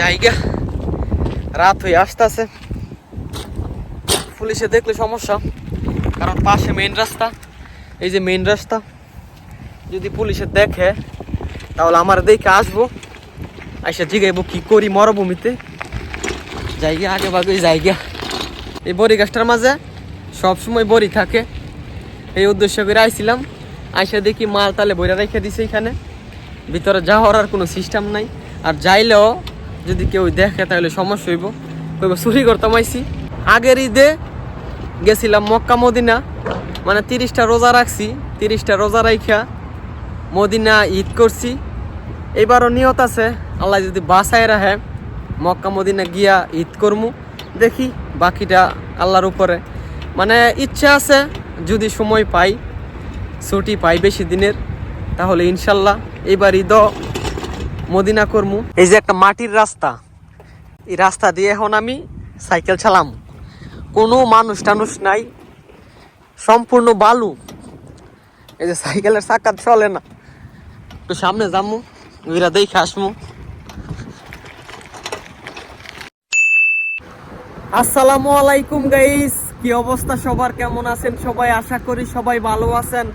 জায়গা। রাত হয়ে আসতেছে। পুলিশে দেখলে সমস্যা, কারণ পাশে মেইন রাস্তা। এই যে মেইন রাস্তা। যদি পুলিশে দেখে, তাহলে আমার দেখে আসব। আইসা জিগাইবো কি করি মরভূমিতে। জায়গা, আগে ভাগে জায়গা। এই বড়ি গাছটার মাঝে সবসময় বড়ি থাকে। এই উদ্দেশ্য করে আইছিলাম। আইসা দেখি মাল তালে বইরা রেখে দিছে এখানে। ভিতরে যাওয়ার আর কোনো সিস্টেম নাই। আর যাইলেও যদি কেউ দেখে, তাহলে সমস্যা হইব। কইব, চুরি করতাম আইসি আগের ঈদে গেছিলাম মক্কা, মদিনা। মানে তিরিশটা রোজা রাখছি, তিরিশটা রোজা রাইখা মদিনা ঈদ করছি। এবারও নিয়ত আছে, আল্লাহ যদি বাসায় রাখে, মক্কা, মদিনা গিয়া ঈদ করমু। দেখি বাকিটা আল্লাহর উপরে। মানে ইচ্ছা আছে, যদি সময় পাই, ছুটি পাই বেশি দিনের, তাহলে ইনশাল্লাহ এবার ঈদও মদিনা কর্মু। এই যে একটা মাটির রাস্তা। এই রাস্তা দিয়ে এখন আমি সাইকেল চালাম। কোনো মানুষ টানুষ নাই। সম্পূর্ণ বালু। এই যে সাইকেলের চাকা চলে না। একটু সামনে যামু ওইরা দেখে আসমু। আসসালামু আলাইকুম গাইস কি অবস্থা সবার? কেমন আছেন সবাই? আশা করি সবাই ভালো আছেন।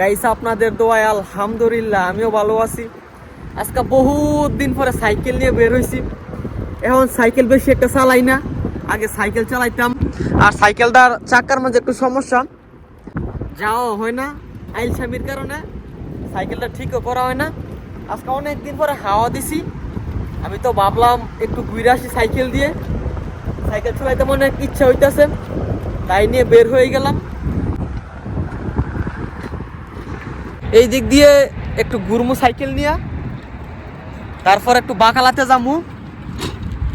গাইস আপনাদের দোয়ায় আলহামদুলিল্লাহ, আমিও ভালো আছি। আজকে বহুত দিন পরে সাইকেল নিয়ে বের হয়েছি এখন সাইকেল বেশি একটা চালাই না, আগে সাইকেল চালাইতাম। আর সাইকেলটার চাকার মাঝে একটু সমস্যা যাও হয় না আইল স্বামীর কারণে সাইকেলটা ঠিকও করা হয় না। আজকে অনেক দিন পরে হাওয়া দিছি, আমি তো ভাবলাম একটু ঘুরে আসি সাইকেল দিয়ে। সাইকেল চালাইতে অনেক ইচ্ছা হইতেছে, তাই নিয়ে বের হয়ে গেলাম। এই দিক দিয়ে একটু ঘুরমু সাইকেল নিয়ে। তারপর একটু বাঁকালাতে যামু।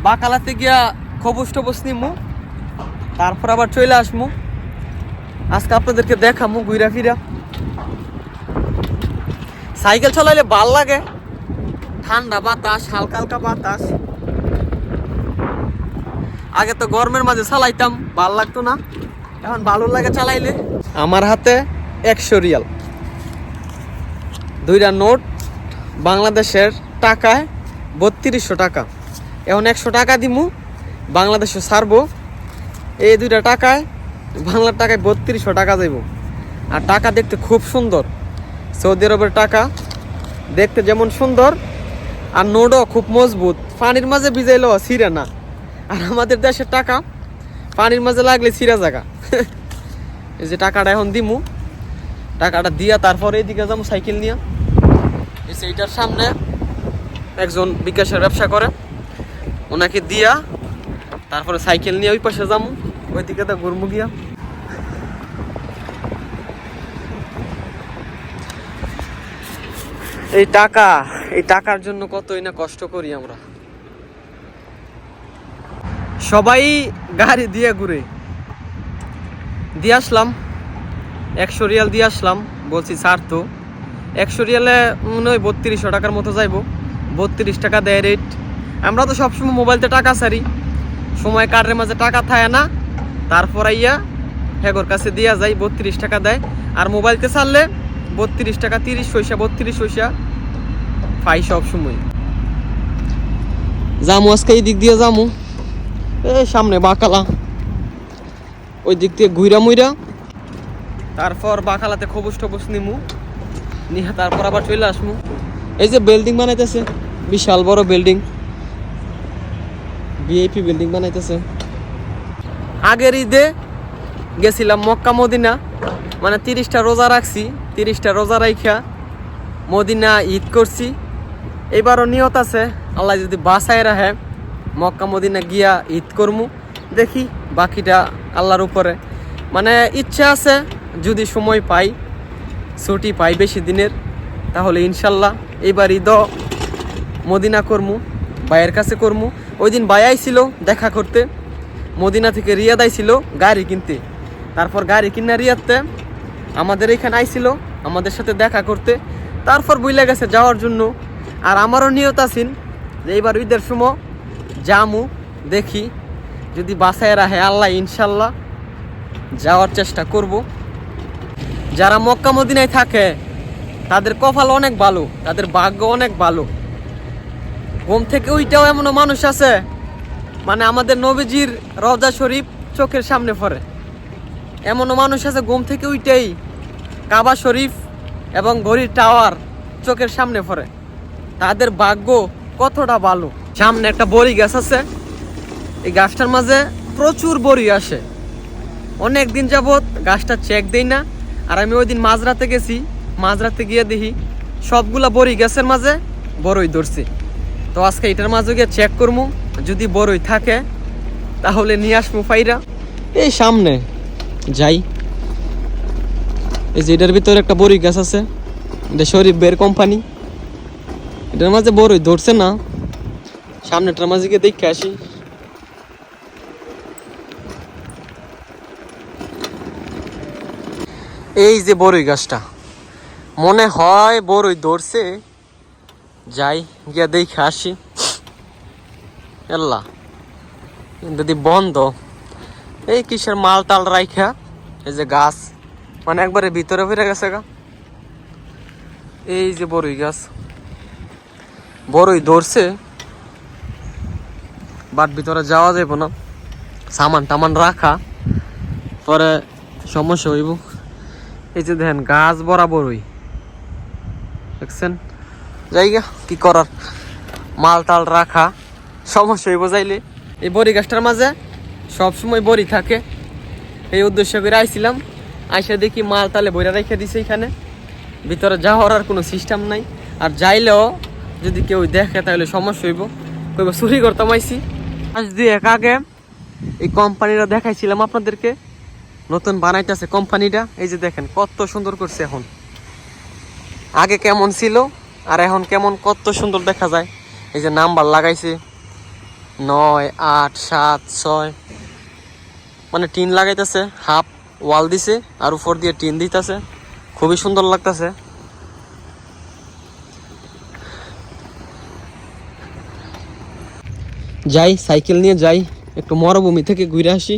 বাকালাতে গিয়া খবুজ টবস নিমু। তারপর আবার চলে আসমু। আজকে আপনাদেরকে দেখামু ঘুরা ফিরা। সাইকেল চালাইলে ভালো লাগে। ঠান্ডা বাতাস, হালকা হালকা বাতাস। আগে তো গরমের মাঝে চালাইতাম, ভালো লাগতো না। এখন ভালো লাগে চালাইলে। আমার হাতে একশো রিয়াল। দুইটা নোট, বাংলাদেশের টাকায় বত্রিশশো টাকা। এখন একশো টাকা দিমু, বাংলাদেশে ছাড়বো। এই দুইটা টাকায়, বাংলার টাকায় বত্রিশশো টাকা যাইব আর টাকা দেখতে খুব সুন্দর। সৌদি আরবের টাকা দেখতে যেমন সুন্দর, আর নোটও খুব মজবুত। পানির মাঝে ভিজাইলেও ছিঁড়ে না। আর আমাদের দেশের টাকা, পানির মাঝে লাগলে ছিঁড়া জায়গা। এই যে টাকাটা এখন দিমু। টাকাটা দিয়া তারপরে এদিকে যাব সাইকেল নিয়ে। সেইটার সামনে একজন বিকাশের ব্যবসা করে। ওনাকে দিয়া তারপরে সাইকেল নিয়ে ওই পাশে যাব ওই ওইদিকে তো ঘুরমু গিয়া। এই টাকা, এই টাকার জন্য কতই না কষ্ট করি আমরা। সবাই গাড়ি দিয়ে ঘুরে। দিয়ে আসলাম। একশো রিয়াল দিয়ে আসলাম। বলছি, স্যার তো, একশো রিয়ালে মনে হয় বত্রিশশো টাকার মতো যাইবো। বত্রিশ টাকা দেয় রেট আমরা তো সবসময় মোবাইলতে টাকা সারি সময় কার্ডের মাঝে টাকা থাকে না। তারপর আইয়া হেগর কাছে দিয়া যায় বত্রিশ টাকা দেয়। আর মোবাইলতে ছাড়লে বত্রিশ টাকা তিরিশ পয়সা, বত্রিশ পয়সা পাই সব সময় যামু, আজকে এই দিক দিয়ে যামু। এই সামনে বাকালা। ওই দিক দিয়ে ঘুইরা মুইরা। তারপর বাকালাতে খবুস টবুস নিমু। নিয়ে তারপর আবার চলে আসমু। এই যে বিল্ডিং বানাইতেছে, বিশাল বড় বিল্ডিং ভিআইপি বিল্ডিং বানাইতেছে। আগের ঈদে গেছিলাম মক্কা, মদিনা। মানে তিরিশটা রোজা রাখছি, তিরিশটা রোজা রাইখা মদিনা ঈদ করছি। এবারও নিয়ত আছে, আল্লাহ যদি বাসায় রাখে, মক্কা, মদিনা গিয়া ঈদ করমু। দেখি বাকিটা আল্লাহর উপরে। মানে ইচ্ছা আছে, যদি সময় পাই, ছুটি পাই বেশি দিনের, তাহলে ইনশাল্লাহ এবার ঈদ মদিনা কর্মু, ভাইয়ের কাছে কর্মু। ওই দিন ভাই আইছিল দেখা করতে, মদিনা থেকে রিয়াদ আইছিল গাড়ি কিনতে। তারপর গাড়ি কিনা রিয়াদতে আমাদের এখানে আইছিল, আমাদের সাথে দেখা করতে। তারপর বুইলে গেছে যাওয়ার জন্য। আর আমারও নিয়ত আছেন যে এইবার ঈদের সময় জামু দেখি। যদি বাসায় রাখে আল্লাহ, ইনশাল্লাহ যাওয়ার চেষ্টা করব। যারা মক্কা মদিনায় থাকে তাদের কপাল অনেক ভালো, তাদের ভাগ্য অনেক ভালো। ঘুম থেকে ওইটাও এমন মানুষ আছে মানে আমাদের নবীজির রওজা শরীফ চোখের সামনে পড়ে। এমনও মানুষ আছে ঘুম থেকে ওইটাই কাবা শরীফ এবং ঘড়ির টাওয়ার চোখের সামনে পড়ে। তাদের ভাগ্য কতটা ভালো। সামনে একটা বড়ি গাছ আছে, এই গাছটার মাঝে প্রচুর বড়ি আসে। অনেক দিন যাবৎ গাছটা চেক দেই না, আর আমি ওই দিন মাঝরাতে গেছি মাঝরাতে গিয়ে দেখি সবগুলা বড়ি গাছের মাঝে বড়ই ধরছি। তো আজকে এটার মাঝে গিয়ে চেক করব যদি বড়ই থাকে, তাহলে নিয়ে আসব ফাইরা। এই সামনে, যাই। এই যে এটার ভিতরে একটা বড়ি গাছ আছে, এটা শরীফ বের কোম্পানি। এটার মাঝে বড়ই ধরছে না। সামনেটার মাঝে গিয়ে দেখে আসি। এই যে বড়ই গাছটা। মনে হয় বড়ই ধরছে। যাই, গিয়া দেখে আসি। এল্লা, যদি বন্ধ। এই কিসের মাল টাল রাইখা? এই যে গাছ মানে একবারে ভিতরে ফিরে গেছে গা। এই যে বড়ই গাছ। বড়ই ধরছে। বাট ভিতরে যাওয়া যাইব না। সামান টামান রাখা। পরে সমস্যা হইব। এই যে দেখেন, গাছ বরাবরই। দেখছেন? জায়গা কি করার? মাল টাল রাখা। সমস্যা হইব যাইলে এই বড়ি গাছটার মাঝে সবসময় বড়ি থাকে। এই উদ্দেশ্য করে আইছিলাম আইসা দেখি মাল তালে বইরা রেখে দিছে এখানে। ভিতরে যাওয়ার আর কোনো সিস্টেম নাই। আর যাইলেও যদি কেউ দেখে তাহলে সমস্যা হইব। কইব, চুরি করতাম আইসি আজ দুই এক আগে এই কোম্পানিটা দেখাইছিলাম আপনাদেরকে। নতুন বানাইতেছে কোম্পানিটা। এই যে দেখেন, কত সুন্দর করছে এখন। আগে কেমন ছিল আর এখন কেমন কত সুন্দর দেখা যায়। এই যে নাম্বার লাগাইছে। নয়, আট, সাত, ছয়। মানে টিন লাগাইতেছে, হাফ ওয়াল দিছে আর উপর দিয়ে টিন দিতেছে। খুবই সুন্দর লাগতেছে। যাই, সাইকেল নিয়ে যাই, একটু মরুভূমি থেকে ঘুরে আসি।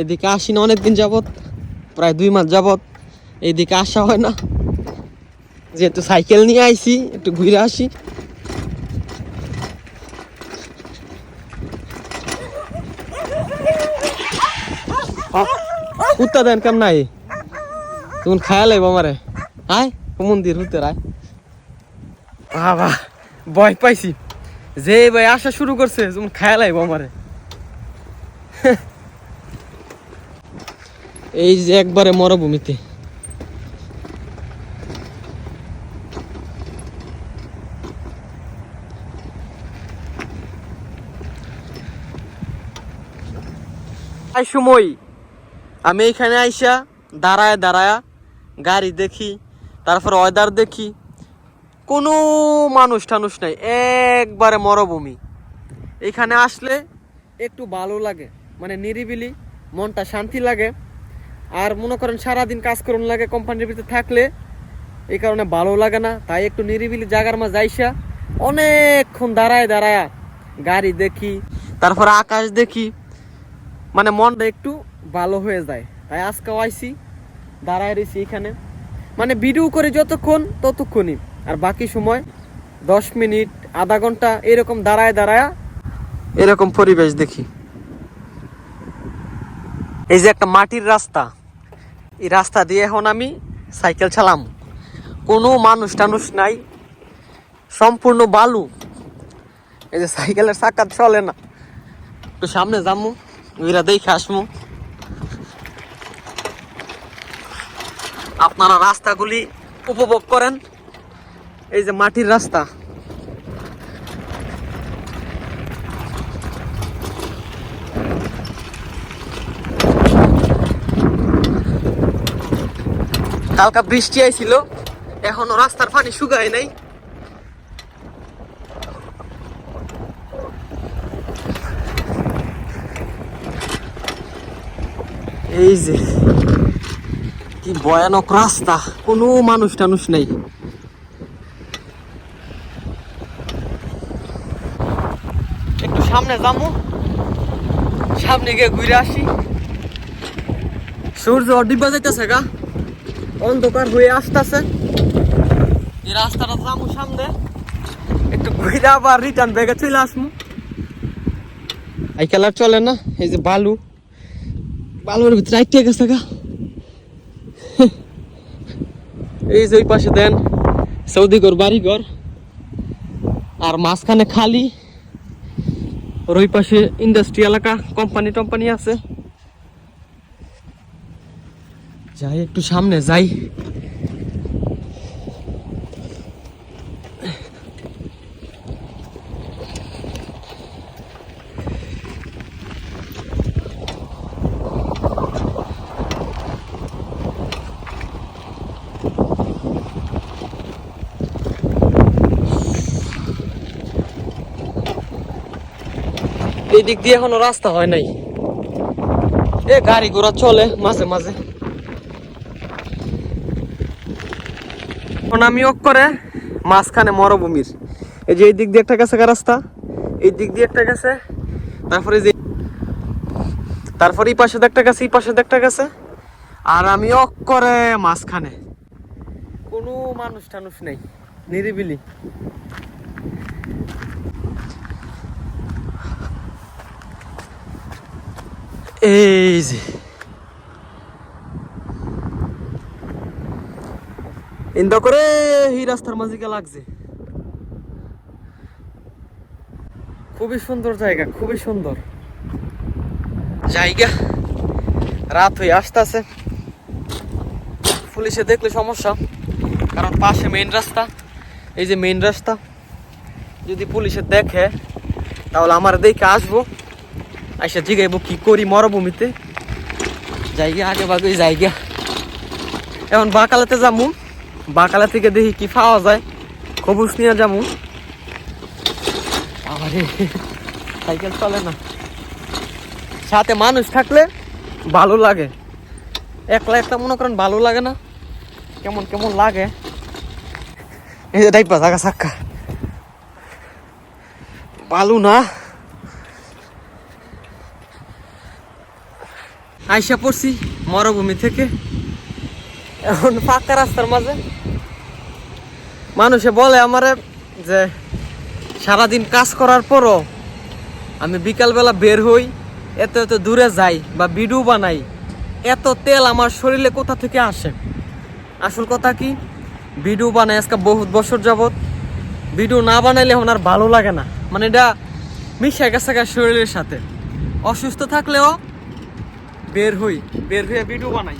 এদিকে আসি না অনেকদিন যাবত প্রায় দুই মাস যাবত এইদিকে আসা হয় না। যেহেতু সাইকেল নিয়ে আইছি একটু ঘুরে আসি। কুত্তা দেন কেমন নাই তুমি খায়া লাইব আমারে। আয় মন্দির হতে রায় বাবা ভয় পাইছি। যে ভাই আসা শুরু করছে তুমি খায়া লাইব আমারে। এই যে একবারে মরুভূমিতে। এই সময় আমি এখানে আইসা দাঁড়ায় দাঁড়ায় গাড়ি দেখি, তারপর ওয়েদার দেখি। কোনো মানুষ টানুষ নাই, একবারে মরুভূমি। এখানে আসলে একটু ভালো লাগে মানে নিরিবিলি, মনটা শান্তি লাগে। আর মনে করেন সারাদিন কাজ করুন লাগে কোম্পানির ভিতরে থাকলে, এই কারণে ভালো লাগে না। তাই একটু নিরিবিলি জায়গার মাঝে আইসা অনেকক্ষণ দাঁড়ায় দাঁড়ায় গাড়ি দেখি, তারপর আকাশ দেখি। মানে মনটা একটু ভালো হয়ে যায়। তাই আজকেও আইসি দাঁড়ায় রয়েছি এখানে। মানে ভিডিও করে যতক্ষণ ততক্ষণই। আর বাকি সময় দশ মিনিট, আধা ঘণ্টা এরকম দাঁড়ায় দাঁড়ায় এরকম পরিবেশ দেখি। এই যে একটা মাটির রাস্তা। এই রাস্তা দিয়ে এখন আমি সাইকেল চালাম। কোনো মানুষ টানুষ নাই। সম্পূর্ণ বালু। এই যে সাইকেলের চাকা চলে না। একটু সামনে যামু। ওইরা দেখে আসমু আপনারা রাস্তাগুলি উপভোগ করেন। এই যে মাটির রাস্তা। কালকা বৃষ্টি আইছিল, এখনও রাস্তার পানি শুকায় নাই। এই যে, কি ভয়ানক রাস্তা। কোনো মানুষ টানুষ নেই। একটু সামনে যাব সামনে গিয়ে ঘুরে আসি। সূর্য ডিব্বা যাইতেছে গা। অন্ধকার হয়ে আসতেছে। এই রাস্তাটা যাব সামনে। একটু ঘুরে আবার রিটার্ন ব্যাগে চলে আসব এই খেলার চলে না? এই যে বালু। বালুর ভিতরে আইটে গেছে গা। এই যে ওই পাশে দেন, সৌদি ঘর, বাড়ি ঘর। আর মাঝখানে খালি। আর ওই পাশে ইন্ডাস্ট্রি এলাকা কোম্পানি টম্পানি আছে। যাই একটু সামনে যাই। এই দিক দিয়ে এখনও রাস্তা হয় নাই। এ গাড়ি ঘোড়া চলে মাঝে মাঝে। এখন আমি ওক করে মাঝখানে মরভূমির। এই যে এই দিক দিয়ে একটা গেছে রাস্তা, এই দিক দিয়ে একটা গেছে, তারপরে যে তারপরে এই পাশে একটা গেছে, এই পাশে একটা গেছে। আর আমি অক করে মাঝখানে। কোনো মানুষ টানুষ নেই, নিরিবিলি। এই যে ইন্দা করে এই রাস্তার মাঝে লাগছে। খুবই সুন্দর জায়গা খুবই সুন্দর। জায়গা রাত হয়ে আসতেছে। পুলিশে দেখলে সমস্যা কারণ পাশে মেইন রাস্তা এই যে মেইন রাস্তা। যদি পুলিশে দেখে তাহলে আমার দেখে আসব। আইসা জিগাইবো, কি করি মরভূমিতে? জায়গা আগে বাগে জায়গা। এখন বাকালাতে যামু। বাকালা থেকে দেখি কি পাওয়া যায়। খবুজ নিয়ে আরে সাইকেল চলে না। সাথে মানুষ থাকলে ভালো লাগে। একলা একটা মনে করেন ভালো লাগে না। কেমন কেমন লাগে। এই যে ডাইপা জাগা সাক্কা। ভালো না। আইসা পড়ছি মরভূমি থেকে। এখন পাকা রাস্তার মাঝে। মানুষে বলে আমারে যে, সারাদিন কাজ করার পরও আমি বিকালবেলা বের হই, এত এত দূরে যাই বা বিডু বানাই, এত তেল আমার শরীরে কোথা থেকে আসে? আসল কথা কি? ভিডিও বানাই আজকে বহুত বছর যাবত ভিডিও না বানাইলে এখন আর ভালো লাগে না। মানে এটা মিশে গেছে শরীরের সাথে। অসুস্থ থাকলেও বের হই, বের হয়ে ভিডিও বানাই।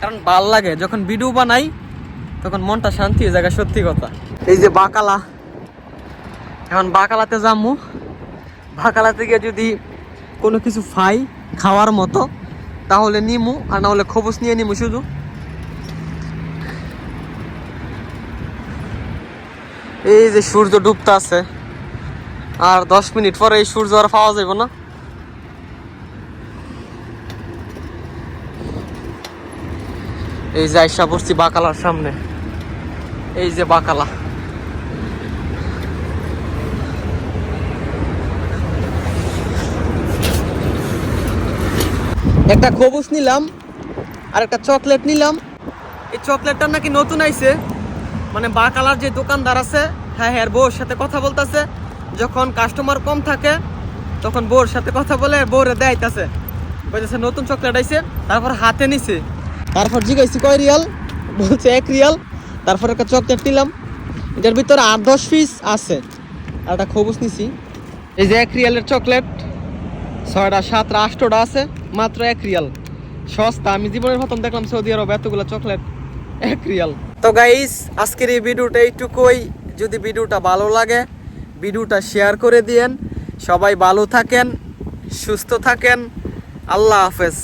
কারণ ভালো লাগে, যখন ভিডিও বানাই, তখন মনটা শান্তি হয়ে যায় সত্যি কথা। এই যে বাকালা, এখন বাকালাতে যামু। বাকালাতে গিয়ে যদি কোনো কিছু ফাই খাওয়ার মতো, তাহলে নিমু, আর না হলে খবস নিয়ে নিমু শুধু। এই যে সূর্য ডুবতে আছে আর দশ মিনিট পরে এই সূর্য আর পাওয়া যাবে না। এই যে আইসা পড়ছি বাকালার সামনে। এই যে বাকালা। একটা খবুস নিলাম, আর একটা চকলেট নিলাম। এই চকলেটটা নাকি নতুন আইছে। মানে বাকালার যে দোকানদার আছে হ্যাঁ হ্যাঁ বউর সাথে কথা বলতেছে। যখন কাস্টমার কম থাকে, তখন বউর সাথে কথা বলে, বউরে দেয়তাছে বলতেছে, নতুন চকলেট আইছে। তারপর হাতে নিছে। তারপর জিজ্ঞাসি কয় রিয়াল? বলছে এক রিয়াল। তারপর একটা চকলেট নিলাম এটার ভিতরে আট দশ পিস আছে। আর একটা খবুস নিছি। এই যে এক রিয়ালের চকলেট। ছয়টা, সাতটা, আটটা আছে। মাত্র এক রিয়াল। সস্তা। আমি জীবনের প্রথম দেখলাম সৌদি আরব এতগুলো চকলেট। এক রিয়াল। তো গাইস আজকের এই ভিডিওটা এইটুকুই। যদি ভিডিওটা ভালো লাগে, ভিডিওটা শেয়ার করে দিয়েন। সবাই ভালো থাকেন, সুস্থ থাকেন। আল্লাহ হাফেজ।